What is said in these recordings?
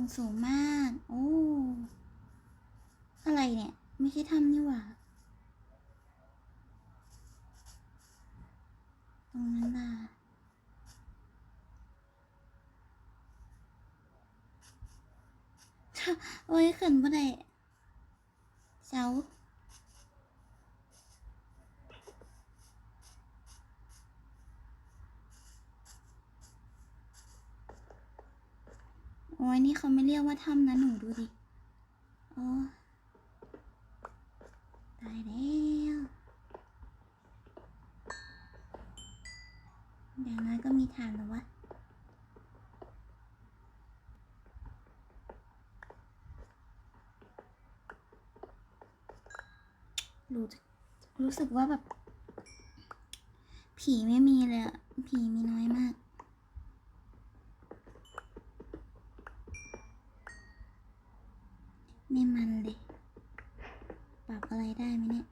งสูงมาก โอ้ อะไรเนี่ย ไม่ใช่ถ้ำนี่หว่า ตรงนั้นล่ะ โอ้ยขึ้นบ่ได้เจ้า อ้ยนี่เขาไม่เรียกว่าถ้ำนะหนูดูดิโอ้ตายแล้วอย่างน้อยก็มีฐานแล้ววะรู้รู้สึกว่าแบบ ผีไม่มีเลยอะผีมีน้อยมาก ไม่มันเลย ปรับอะไรได้ไหมเนี่ย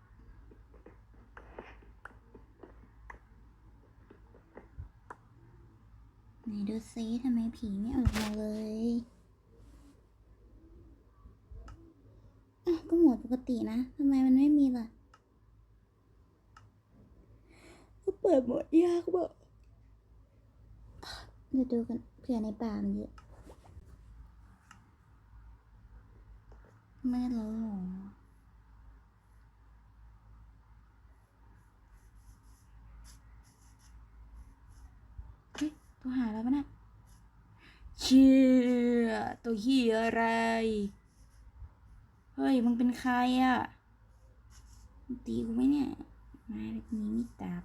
ไหนดูซิทำไมผีไม่ออกมาเลยอะก็หมดปกตินะ ทำไมมันไม่มีล่ะ ก็เปิดหมดยากบอกเดี๋ยวดูกันเผื่อในป่ามันเยอะ ไม่แล้วเหรอเฮ้ยตัวหาแล้วปะน่ะเชี่ยตัวเฮียอะไร เฮ้ย มึงเป็นใครอะตีกูไหมเนี่ย มาแบบนี้มีดดาบ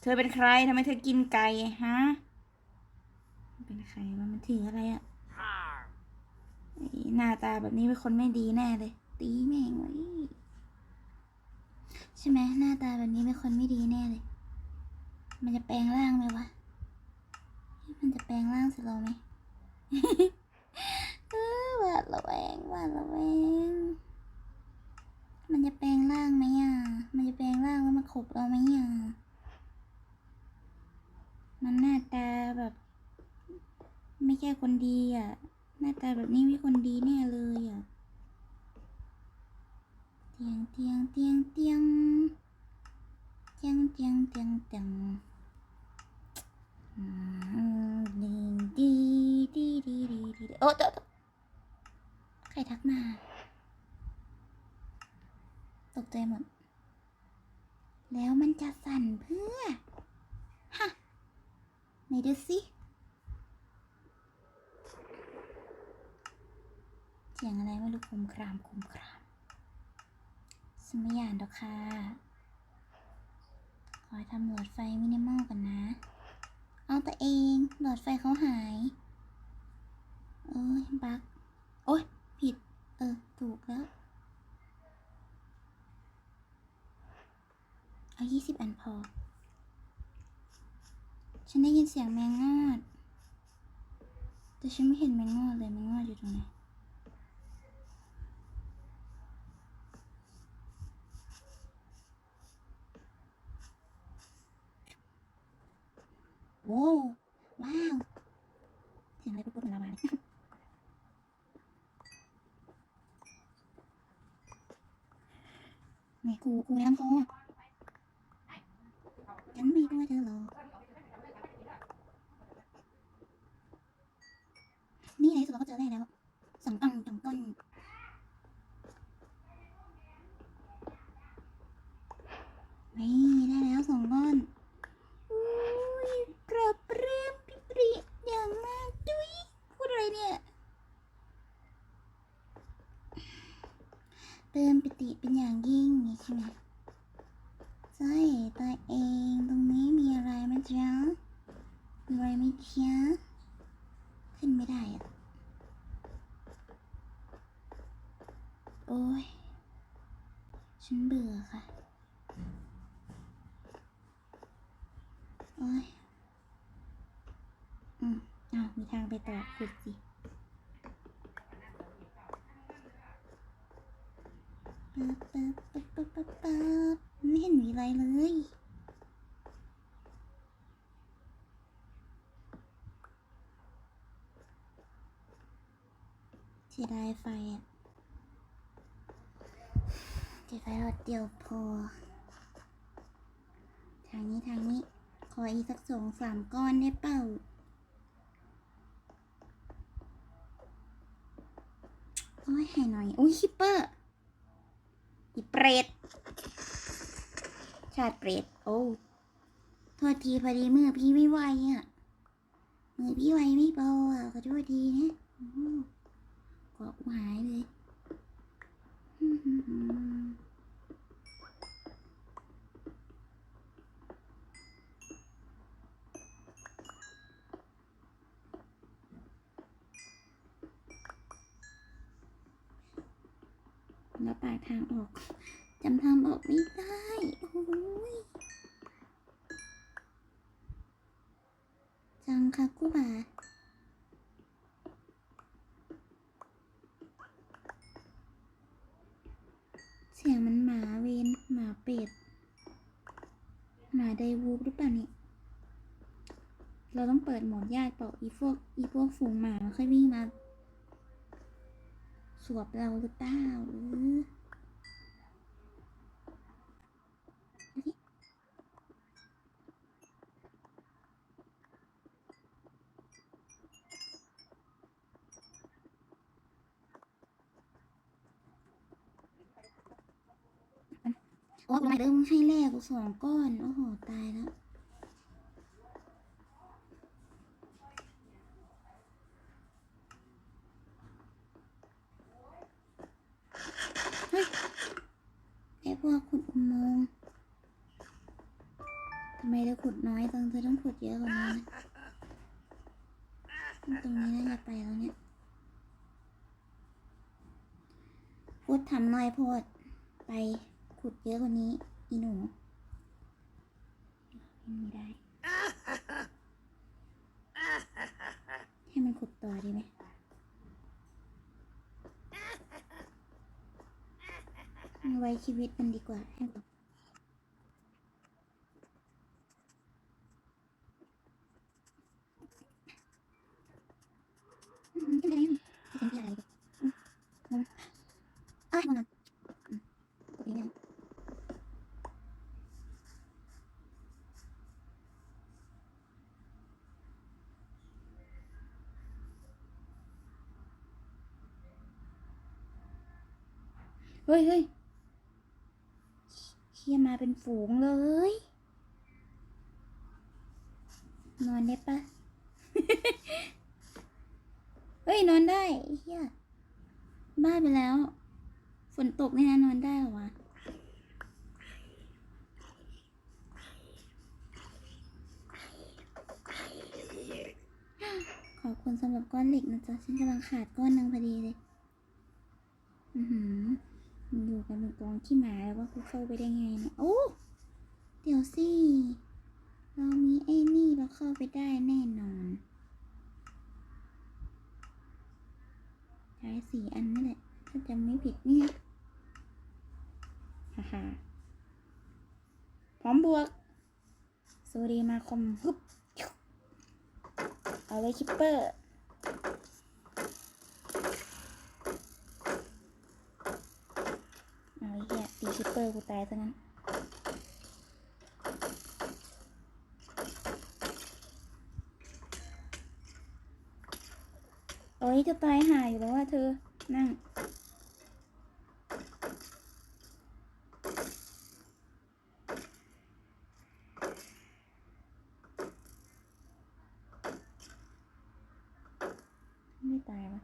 เธอเป็นใครทำไมเธอกินไก่ฮะ เป็นใครวะมันถืออะไรอะ หน้าตาแบบนี้เป็นคนไม่ดีแน่เลย ตีแม่งไว้ใช่ไหมหน้าตาแบบนี้เป็นคนไม่ดีแน่เลย มันจะแปลงร่างไหมวะ มันจะแปลงร่างใส่เราไหมหวาดระแวงหวาดระแวง มันจะแปลงร่างไหมอะ มันจะแปลงร่างแล้วมาขบเราไหมอะ มันหน้าตาแบบ ไม่ใช่คนดีอะ น้าตาแบบนี้ไม่คนดีแน่เลยอะ เตียงเตียงเตียงเตียงเตียงเตียงเตียงเตียงอืมดีดีดีดีดีดีโอ้ตตใครทักมา ตกใจหมด แล้วมันจะสั่นเพื่อ ฮะไหนดูสิ เสียงอะไรไม่รู้คุมครามคุมครามสมัยยานดอกค่ะ ขอทำหลอดไฟมินิมอลกันนะ เอาตัวเองหลอดไฟเขาหาย เอ้ยบักโอ๊ยผิด เออ ถูกแล้ว เอายี่สิบอันพอ ฉันได้ยินเสียงแมงงอด แต่ฉันไม่เห็นแมงงอดเลยแมงงอดอยู่ตรงไหน โอ้วว้าวเสียงอะไรปุ๊บมันมาเลยไม่กูกูไม่ต้องโทร ไม่ได้อะโอ้ย ฉันเบื่อค่ะ โอ้ย อืมอ้าวมีทางไปต่อขุดสิปึ๊บปึ๊บปึ๊บปึ๊บปึ๊บปึ๊บไม่เห็นมีอะไรเลย สียดายไฟอะเก็บไฟหลอดเดียวพอ ทางนี้ทางนี้ ขออีกสักสองสามก้อนได้เปล่า โอ้ยให้หน่อย อุ้ยคิปเปอร์ อีเปรต ชาติเปรต โอ้โทษทีพอดีมือพี่ไม่ไหวอะ มือพี่ไวไม่เบาอะขอโทษทีนะ หเกหายเลยแล้วปากทางออกจำทางออกไม่ได้โอ้ยจังค่ะกูบา เสียงมันหมาเวนหมาเป็ด หมาไดวูฟหรือเปล่าเนี่ยเราต้องเปิดโหมดญาติเปล่าอีพวกอีพวกฝูงหมามันค่อยวิ่งมา สวบเราหรือเปล่าหรือ โอ้ยเริ่มให้แรกกูสองก้อน โอ้โห ตายแล้วไอ้พวกขุดอุโมงทำไมเราขุดน้อยจังเธอต้องขุดเยอะกว่านี้นะตรงนี้น่าจะไปแล้วเนี่ยพูดทำน้อยโพดไป ขุดเยอะกว่านี้ อีหนูไม่ได้ ให้มันขุดต่อดีไหมเอาไว้ชีวิตมันดีกว่าให้ต่ออืมจะเป็นจะเป็นอะไรอืมอืมเอ้ยมันอืมขุดอีกนิดนึง เฮ้ยเฮ้ยเคียมาเป็นฝูงเลย นอนได้ปะเฮ้ย นอนได้เฮียบ้าไปแล้ว ฝนตกนี่นะนอนได้หรอวะขอบคุณสำหรับก้อนเหล็กนะจ๊ะ ฉันกำลังขาดก้อนนึงพอดีเลย อือหือ มันอยู่กันเป็นกองขี้หมาแล้วว่ากูเข้าไปได้ไงเนี่ยโอ้เดี๋ยวสิเรามีไอ้นี่เราเข้าไปได้แน่นอนใช้สี่อันนี่แหละถ้าจำไม่ผิดเนี่ยฮ่าฮ่าพร้อมบวกโซเดีมาคมฮึบเอาเลยคิปเปอร์ เอาไอ้เหี้ยตี คิปเปอร์กูตายซะงั้นโอ้ยจะตายห่าอยู่แล้วว่าเธอ นั่ง ไม่ตายวะ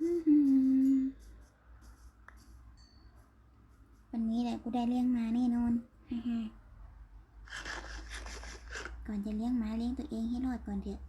อื้อหือวันนี้แหละกู ได้เลี้ยงม้าแน่นอนฮ่าๆก่อนจะเลี้ยงม้าเลี้ยงตัวเองให้รอดก่อนเถอะ